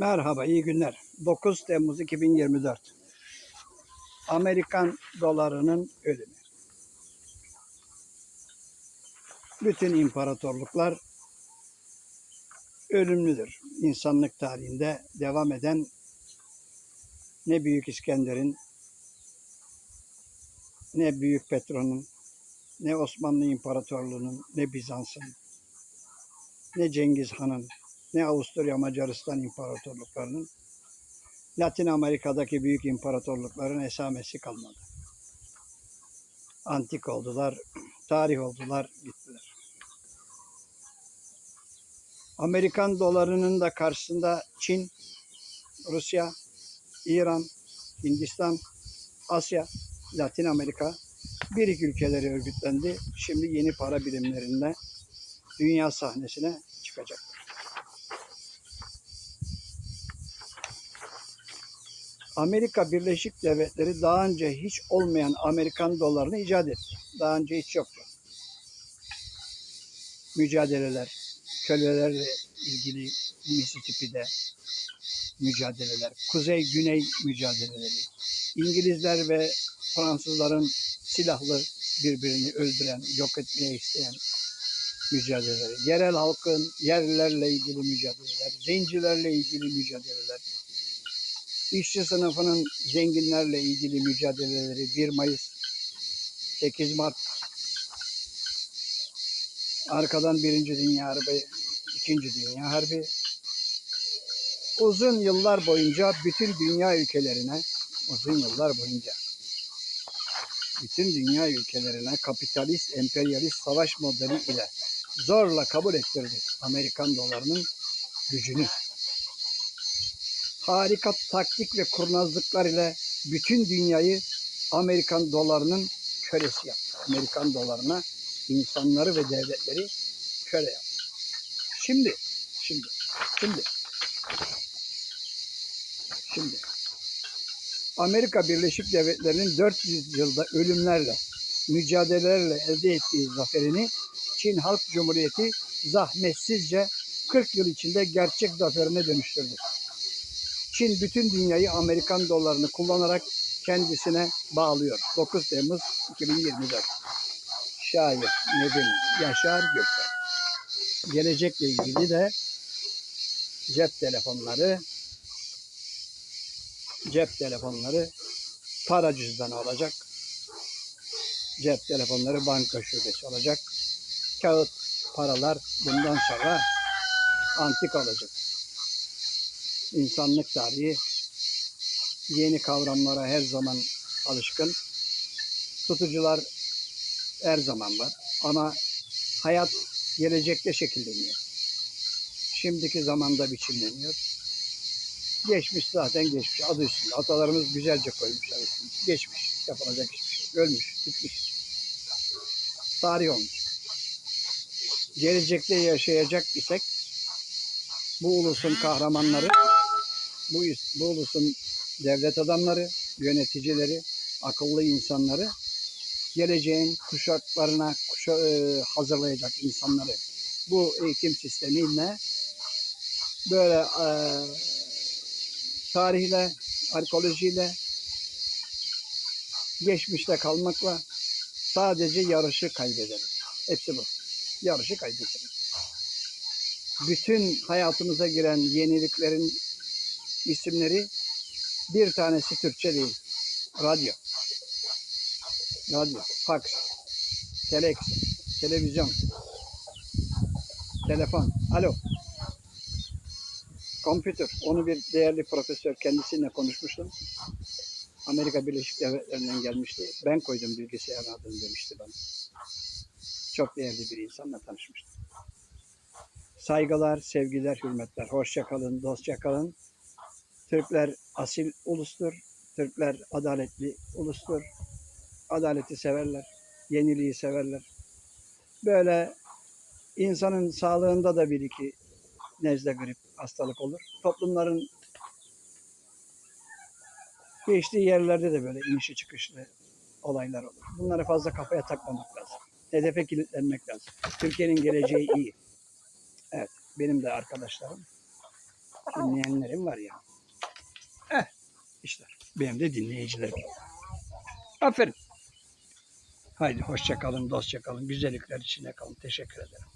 Merhaba, iyi günler. 9 Temmuz 2024. Amerikan dolarının ölümü. Bütün imparatorluklar ölümlüdür. İnsanlık tarihinde devam eden ne Büyük İskender'in, ne Büyük Petro'nun, ne Osmanlı İmparatorluğu'nun, ne Bizans'ın, ne Cengiz Han'ın, ne Avusturya Macaristan imparatorluklarının Latin Amerika'daki büyük imparatorlukların esamesi kalmadı. Antik oldular, tarih oldular, gittiler. Amerikan dolarının da karşısında Çin, Rusya, İran, Hindistan, Asya, Latin Amerika bir ülkeleri örgütlendi. Şimdi yeni para birimlerinde dünya sahnesine çıkacak. Amerika Birleşik Devletleri daha önce hiç olmayan Amerikan dolarını icat etti. Daha önce hiç yoktu. Mücadeleler, kölelerle ilgili Mississippi'de mücadeleler, kuzey-güney mücadeleleri, İngilizler ve Fransızların silahlı birbirini öldüren, yok etmeye isteyen mücadeleleri, yerel halkın yerlilerle ilgili mücadeleler, zencilerle ilgili mücadeleler, işçi sınıfının zenginlerle ilgili mücadeleleri 1 Mayıs, 8 Mart, arkadan Birinci Dünya Harbi, İkinci Dünya Harbi, uzun yıllar boyunca bütün dünya ülkelerine, uzun yıllar boyunca bütün dünya ülkelerine kapitalist, emperyalist savaş modeli ile zorla kabul ettirdi Amerikan dolarının gücünü harika taktik ve kurnazlıklar ile bütün dünyayı Amerikan dolarının kölesi yaptı. Amerikan dolarına insanları ve devletleri köle yaptı. Şimdi, şimdi, şimdi, şimdi Amerika Birleşik Devletleri'nin 400 yılda ölümlerle, mücadelelerle elde ettiği zaferini Çin Halk Cumhuriyeti zahmetsizce 40 yıl içinde gerçek zaferine dönüştürdü. Çin bütün dünyayı Amerikan dolarını kullanarak kendisine bağlıyor. 9 Temmuz 2024. Şair Nedim Yaşar Gökçen. Gelecekle ilgili de cep telefonları cep telefonları para cüzdanı olacak. Cep telefonları banka şubesi olacak. Kağıt paralar bundan sonra antik olacak insanlık tarihi yeni kavramlara her zaman alışkın. Tutucular her zaman var. Ama hayat gelecekte şekilleniyor. Şimdiki zamanda biçimleniyor. Geçmiş zaten geçmiş. Adı üstünde. Atalarımız güzelce koymuşlar. Geçmiş. Yapılacak hiçbir şey. Ölmüş. Bitmiş. Tarih olmuş. Gelecekte yaşayacak isek bu ulusun kahramanları bu, bu ulusun devlet adamları, yöneticileri, akıllı insanları, geleceğin kuşaklarına kuşa, e, hazırlayacak insanları bu eğitim sistemiyle böyle e, tarihle, arkeolojiyle, geçmişte kalmakla sadece yarışı kaybederiz. Hepsi bu. Yarışı kaybederiz. Bütün hayatımıza giren yeniliklerin isimleri bir tanesi Türkçe değil. Radyo. Radyo, fax, telex, televizyon, telefon, alo, kompütür. Onu bir değerli profesör kendisiyle konuşmuştum. Amerika Birleşik Devletleri'nden gelmişti. Ben koydum bilgisayar adını demişti bana. Çok değerli bir insanla tanışmıştım. Saygılar, sevgiler, hürmetler. Hoşça kalın, dostça kalın. Türkler asil ulustur. Türkler adaletli ulustur. Adaleti severler. Yeniliği severler. Böyle insanın sağlığında da bir iki nezle grip hastalık olur. Toplumların geçtiği yerlerde de böyle inişi çıkışlı olaylar olur. Bunları fazla kafaya takmamak lazım. Hedefe kilitlenmek lazım. Türkiye'nin geleceği iyi. Evet, benim de arkadaşlarım dinleyenlerim var ya. Eh işte benim de dinleyicilerim. Aferin. Haydi hoşça kalın, dostça kalın, güzellikler içinde kalın. Teşekkür ederim.